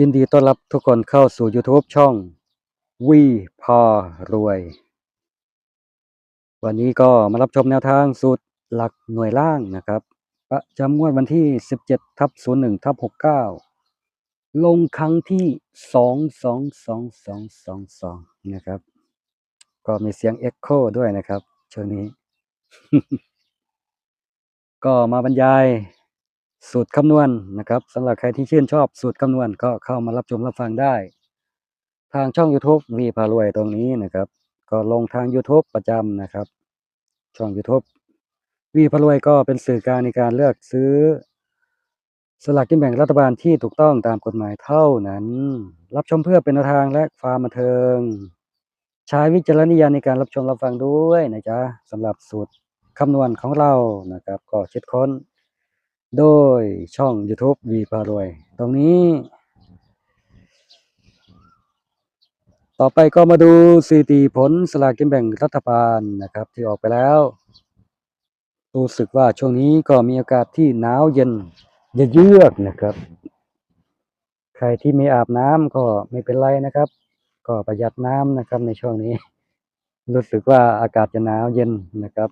ยินดีต้อนรับทุกคนเข้าสู่ YouTube ช่องวีพารวย วันนี้ก็มารับชมแนวทางสูตรหลักหน่วยล่างนะครับ ประจำงวดวันที่ 17ทับ01ทับ69 ลงครั้งที่ 222222 นะครับ ก็มีเสียงเอ็กโคด้วยนะครับช่วงนี้ ก็มาบรรยาย สูตรคำนวณนะครับสำหรับใครที่ชื่นชอบสูตรคำนวณก็เข้ามารับชมรับฟังได้ ทางช่อง YouTube วีพารวยตรงนี้นะครับ ก็ลงทาง YouTube ประจำนะครับ ช่อง YouTube วีพารวยก็เป็นสื่อกลางในการเลือกซื้อ สลากกินแบ่งรัฐบาลที่ถูกต้องตามกฎหมายเท่านั้น รับชมเพื่อเป็นแนวทางและความบันเทิง ใช้วิจารณญาณในการรับชมรับฟังด้วยนะจ๊ะสำหรับสูตรคำนวณของเรานะครับ ก็คิดค้น โดยช่อง YouTube วีพารวย ตรงนี้ ต่อไปก็มาดูสถิติผลสลากกินแบ่งรัฐบาลนะครับ ที่ออกไปแล้ว รู้สึกว่าช่วงนี้ก็มีอากาศที่หนาวเย็นเยือกนะครับ ใครที่ไม่อาบน้ำก็ไม่เป็นไรนะครับ ก็ประหยัดน้ำนะครับในช่วงนี้ รู้สึกว่าอากาศจะหนาวเย็นนะครับ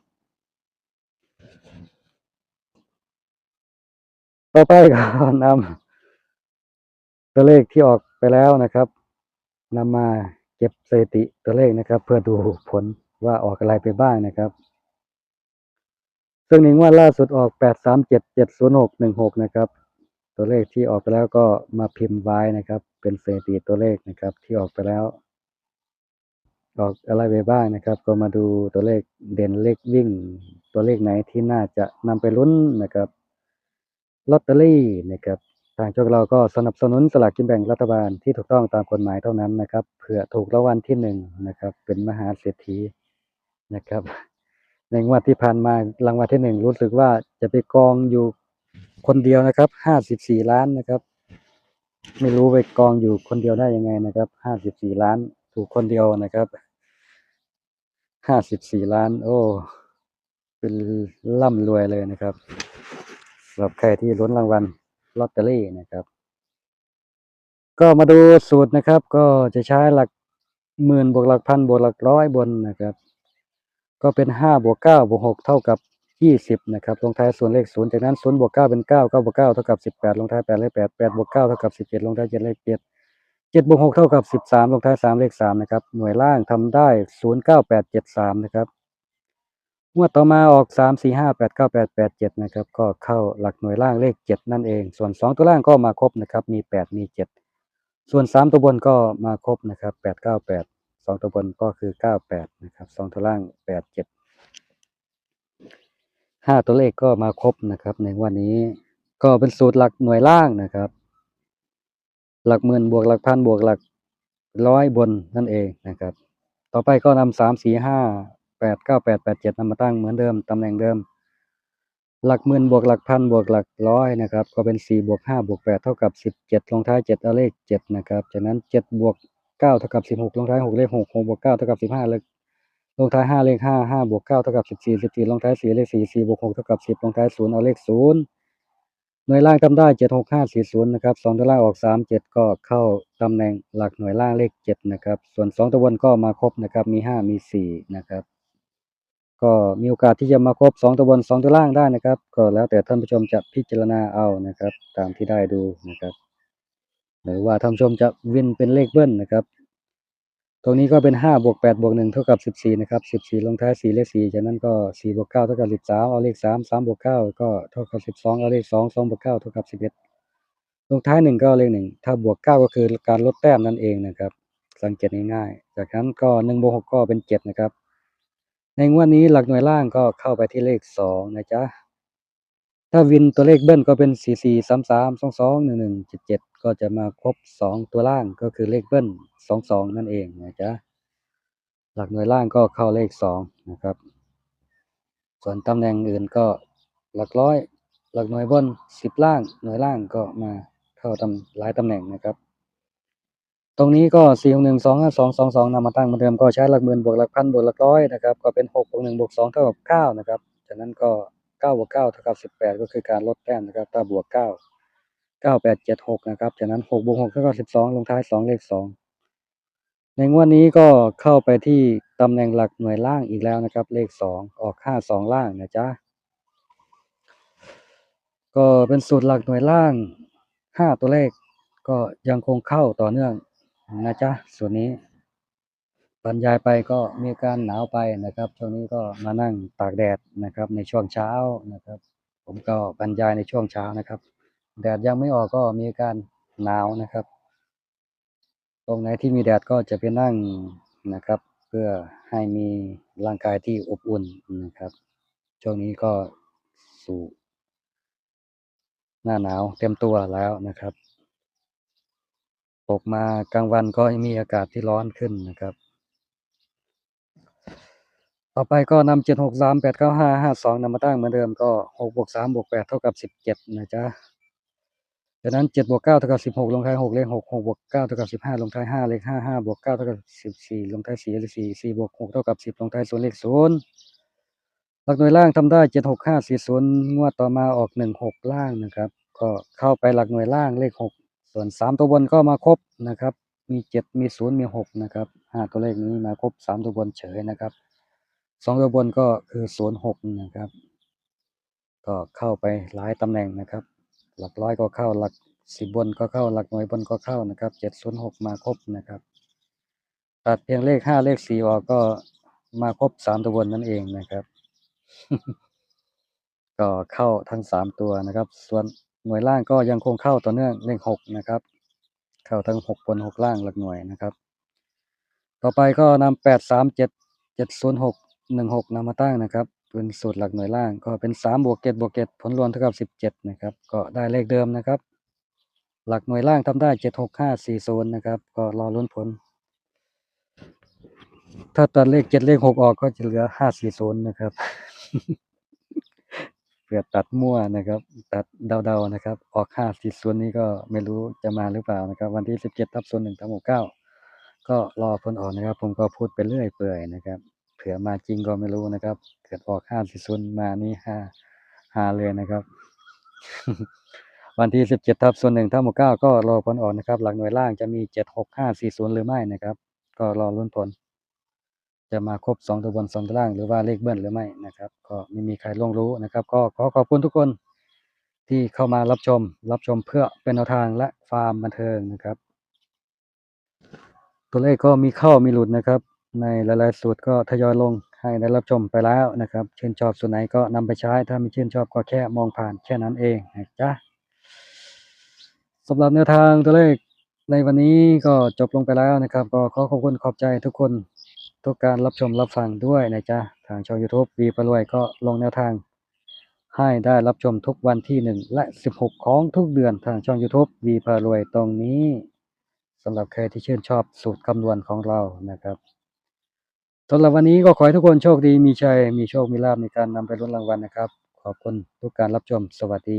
ต่อไปก็นำตัวเลขที่ออกไปแล้วนะครับนำมาเก็บสถิติตัวเลขนะครับ เพื่อดูผลว่าออกอะไรไปบ้างนะครับ ซึ่งในงวดล่าสุดออก8 3 7 7 0 6 1 6นะครับ ตัวเลขที่ออกไปแล้วก็มาพิมพ์ไว้นะครับ เป็นสถิติตัวเลขนะครับ ที่ออกไปแล้ว ออกอะไรไปบ้างนะครับ ก็มาดูตัวเลขเด่นเลขวิ่ง ตัวเลขไหนที่น่าจะนำไปลุ้นนะครับ ลอตเตอรี่นะครับทางช่องเราก็สนับสนุนสลากกินแบ่งรัฐบาลที่ถูกต้องตามกฎหมายเท่านั้นนะครับเผื่อถูกรางวัลที่หนึ่งนะครับ เป็นมหาเศรษฐีนะครับ ในงวดที่ผ่านมารางวัลที่หนึ่งรู้สึกว่าจะไปกองอยู่คนเดียวนะครับห้าสิบสี่ล้านนะครับ ไม่รู้ไปกองอยู่คนเดียวได้ยังไงนะครับห้าสิบสี่ล้าน ถูกคนเดียวนะครับห้าสิบสี่ล้าน โอ้ เป็นร่ำรวยเลยนะครับ สำหรับใครที่ลุ้นรางวัลลอตเตอรี่นะครับ ก็มาดูสูตรนะครับ ก็จะใช้หลักหมื่นบวกหลักพันบวกหลักร้อยบนนะครับ ก็เป็นห้าบวกเก้าบวกหกเท่ากับยี่สิบนะครับลงท้ายส่วนเลขศูนย์จากนั้นศูนย์บวกเก้าเป็นเก้าเก้าบวกเก้าเท่ากับสิบแปดลงท้ายแปดเลขแปดแปดบวกเก้าเท่ากับสิบเจ็ดลงท้ายเจ็ดเลขเจ็ดเจ็ดบวกหกเท่ากับสิบสามลงท้ายสามเลขสามนะครับหน่วยล่างทำได้ศูนย์เก้าแปดเจ็ดสามนะครับ งวดต่อมาออกสามสี่ห้าแปดเก้าแปดแปดเจ็ดนะครับ ก็เข้าหลักหน่วยล่างเลขเจ็ดนั่นเอง ส่วนสองตัวล่างก็มาครบนะครับ มีแปดมีเจ็ดส่วนสามตัวบนก็มาครบนะครับแปดเก้าแปดสองตัวบนก็คือเก้าแปดนะครับสองตัวล่างแปดเจ็ดห้าตัวเลขก็มาครบนะครับ ในวันนี้ก็เป็นสูตรหลักหน่วยล่างนะครับ หลักหมื่นบวกหลักพันบวกหลักร้อยบนนั่นเองนะครับ ต่อไปก็นำสามสี่ห้า แปดเก้าแปดแปดเจ็ดนำมาตั้งเหมือนเดิมตำแหน่งเดิม หลักหมื่นบวกหลักพันบวกหลักร้อยนะครับก็เป็นสี่บวกห้าบวกแปดเท่ากับสิบเจ็ดลงท้ายเจ็ดเอเลขเจ็ดนะครับจากนั้นเจ็ดบวกเก้าเท่ากับสิบหกลงท้ายหกเลขหกหกบวกเก้าเท่ากับสิบห้าเลขลงท้ายห้าเลขห้าห้าบวกเก้าเท่ากับสิบสี่สิบสี่ลงท้ายสี่เลขสี่สี่บวกหกเท่ากับสิบลงท้ายศูนย์เอาเลขศูนย์หน่วยล่างทำได้เจ็ดหกห้าสี่ศูนย์นะครับสองตัวล่างออกสามเจ็ดก็เข้าตำแหน่งหลักหน่วยล่างเลขเจ็ดนะครับ ส่วนสองตัวบนก็มาครบนะครับ มีห้ามีสี่นะครับ ก็มีโอกาสที่จะมาครบสองตัวบนสองตัวล่างได้นะครับ ก็แล้วแต่ท่านผู้ชมจะพิจารณาเอานะครับ ตามที่ได้ดูนะครับ หรือว่าท่านผู้ชมจะวินเป็นเลขเบิ้ลนะครับ ตรงนี้ก็เป็นห้าบวกแปดบวกหนึ่งเท่ากับสิบสี่นะครับสิบสี่ลงท้ายสี่เลขสี่จากนั้นก็สี่บวกเก้าเท่ากับสิบสามเอาเลขสามสามบวกเก้าก็เท่ากับสิบสองเอาเลขสองสองบวกเก้าเท่ากับสิบเอ็ดลงท้ายหนึ่งก็เอาเลขหนึ่งถ้าบวกเก้าก็คือการลดแต้มนั่นเองนะครับ สังเกตง่ายๆ จากนั้นก็หนึ่งบวกหกก็เป็นเจ็ดนะครับ ในงวดนี้หลักหน่วยล่างก็เข้าไปที่เลขสองนะจ๊ะ ถ้าวินตัวเลขเบิ้ลก็เป็นสี่สี่สามสามสองสองหนึ่งหนึ่งเจ็ดเจ็ดก็จะมาครบสองตัวล่างก็คือเลขเบิ้ลสองสองนั่นเองนะจ๊ะ หลักหน่วยล่างก็เข้าเลขสองนะครับ ส่วนตำแหน่งอื่นก็หลักร้อย หลักหน่วยบนสิบล่างหน่วยล่างก็มาเข้าตำหลายตำแหน่งนะครับ ตรงนี้ก็สี่หนึ่งสองห้าสองสองสองนำมาตั้งเหมือนเดิมก็ใช้หลักหมื่นบวกหลักพันบวกหลักร้อยนะครับก็เป็นหกบวกหนึ่งบวกสองเท่ากับเก้านะครับจากนั้นก็เก้าบวกเก้าเท่ากับสิบแปดก็คือการลดแต้มนะครับถ้าบวกเก้าเก้าแปดเจ็ดหกนะครับจากนั้นหกบวกหกเท่ากับสิบสองลงท้ายสองเลขสองในงวดนี้ก็เข้าไปที่ตำแหน่งหลักหน่วยล่างอีกแล้วนะครับ เลขสองออกห้าสองล่างนะจ๊ะก็เป็นสูตรหลักหน่วยล่างห้าตัวเลขก็ยังคงเข้าต่อเนื่อง นะจ๊ะส่วนนี้บรรยายไปก็มีการหนาวไปนะครับช่วงนี้ก็มานั่งตากแดดนะครับ ในช่วงเช้านะครับ ผมก็บรรยายในช่วงเช้านะครับ แดดยังไม่ออกก็มีการหนาวนะครับ ตรงไหนที่มีแดดก็จะไปนั่งนะครับ เพื่อให้มีร่างกายที่อบอุ่นนะครับ ช่วงนี้ก็สู่หน้าหนาวเต็มตัวแล้วนะครับ ตกมากลางวันก็มีอากาศที่ร้อนขึ้นนะครับ ต่อไปก็นำเจ็ดหกสามแปดเก้าห้าห้าสองนำมาตั้งเหมือนเดิมก็หกบวกสามบวกแปดเท่ากับสิบเจ็ดนะจ๊ะจากนั้นเจ็ดบวกเก้าเท่ากับสิบหกลงท้ายหกเลขหกหกบวกเก้าเท่ากับสิบห้าลงท้ายห้าเลขห้าห้าบวกเก้าเท่ากับสิบสี่ลงท้ายสี่เลขสี่สี่บวกหกเท่ากับสิบลงท้ายศูนย์เลขศูนย์หลักหน่วยล่างทำได้เจ็ดหกห้าสี่ศูนย์งวดต่อมาออกหนึ่งหกล่างนะครับ ก็เข้าไปหลักหน่วยล่างเลขหก ส่วนสามตัวบนก็มาครบนะครับ มีเจ็ดมีศูนย์มีหกนะครับห้าตัวเลขนี้มาครบสามตัวบนเฉยนะครับสองตัวบนก็คือศูนย์หกนะครับ ก็เข้าไปหลายตำแหน่งนะครับ หลักร้อยก็เข้าหลักสิบบนก็เข้าหลักหน่วยบนก็เข้านะครับเจ็ดศูนย์หกมาครบนะครับ ตัดเพียงเลขห้าเลขสี่ออกก็มาครบสามตัวบนนั่นเองนะครับ ก็เข้าทั้งสามตัวนะครับ ส่วน หน่วยล่างก็ยังคงเข้าต่อเนื่องเลขหกนะครับ เข้าทั้งหกบนหกล่างหลักหน่วยนะครับ ต่อไปก็นำแปดสามเจ็ดเจ็ดศูนย์หกหนึ่งหกนำมาตั้งนะครับ เป็นสูตรหลักหน่วยล่างก็เป็นสามบวกเจ็ดบวกเจ็ดผลรวมเท่ากับสิบเจ็ดนะครับ ก็ได้เลขเดิมนะครับ หลักหน่วยล่างทำได้เจ็ดหกห้าสี่ศูนย์นะครับ ก็รอลุ้นผล ถ้าตัดเลขเจ็ดเลขหกออกก็จะเหลือห้าสี่ศูนย์นะครับ เผื่อตัดมั่วนะครับ ตัดเดาๆนะครับ ออกห้าสี่ศูนย์นี้ก็ไม่รู้จะมาหรือเปล่านะครับ วันที่สิบเจ็ดทับศูนย์หนึ่งทับหกเก้าก็รอผลออกนะครับ ผมก็พูดไปเรื่อยเปื่อยนะครับเผื่อมาจริงก็ไม่รู้นะครับ เกิดออกห้าสี่ศูนย์มานี่ห้าห้าเลยนะครับ วันที่สิบเจ็ดทับส่วนหนึ่งทับหกเก้าก็รอผลออกนะครับ หลักหน่วยล่างจะมีเจ็ดหกห้าสี่ศูนย์หรือไม่นะครับ ก็รอลุ้นผล จะมาครบสองตัวบนสองตัวล่างหรือว่าเลขเบิ้ลหรือไม่นะครับ ก็ไม่มีใครล่วงรู้นะครับ ก็ขอขอบคุณทุกคนที่เข้ามารับชม รับชมเพื่อเป็นแนวทางและฟาร์มบันเทิงนะครับ ตัวเลขก็มีเข้ามีหลุดนะครับ ในหลายๆสูตรก็ทยอยลงให้ได้รับชมไปแล้วนะครับชื่นชอบส่วนไหนก็นำไปใช้ถ้าไม่ชื่นชอบก็แค่มองผ่านแค่นั้นเองนะจ๊ะสำหรับแนวทางตัวเลขในวันนี้ก็จบลงไปแล้วนะครับ ก็ขอขอบคุณขอบใจทุกคน ทุกการรับชมรับฟังด้วยนะจ๊ะ ทางช่อง YouTube วีประรวยก็ลงแนวทาง ให้ได้รับชมทุกวันที่ 1 และ 16 ของทุกเดือนทางช่อง YouTube วีพารวยตรงนี้สำหรับใครที่ชื่นชอบสูตรคำนวณของเรานะครับสำหรับวันนี้ก็ขอให้ทุกคนโชคดีมีชัย มีโชค มีลาภในการนำไปลุ้นรางวัลนะครับ ขอบคุณทุกการรับชมสวัสดี